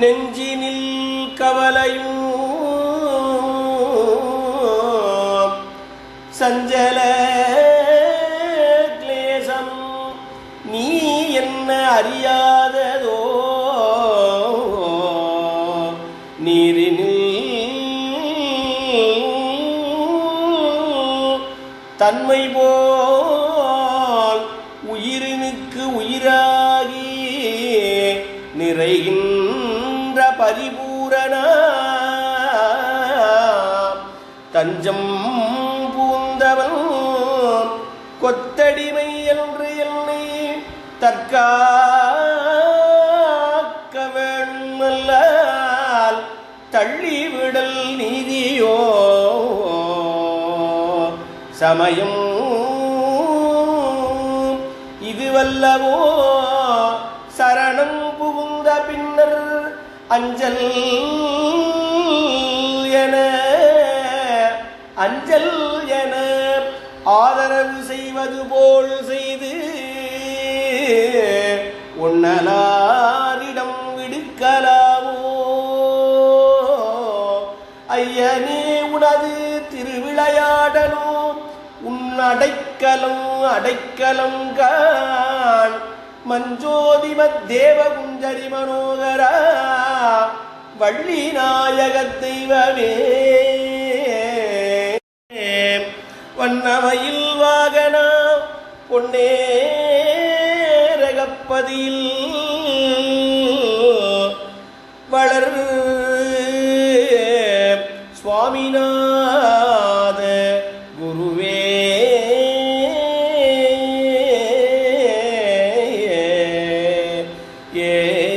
நெஞ்சினில் கவலையும் சஞ்சல கிளேசம் நீ என்ன அறியாததோ நீரினில் தன்மை போல் உயிரினுக்கு உயிராகி நிறைகின்ற பரிபூரண தஞ்சம் பூந்தவன் கொத்தடிமை என்று என்னை தற்காக்க வேண்மல்லால் தள்ளிவிடல் நீதியோ. சமயம் இதுவல்லவோ சரணம் புகுந்த பின்னர் அஞ்சல் என அஞ்சல் என ஆதரவு செய்வது போல் செய்து உன்னலாரிடம் விடுக்கலாமோ ஐயனே உனது திருவிளையாடலோ உன் அடைக்கலம் அடைக்கலம் கான் மஞ்சோதிமத் தேவகுஞ்சரி மனோகரா வள்ளி நாயக தெய்வமே வண்ணமையில் வாகனா பொன்னே ரகப்பதில். வளர்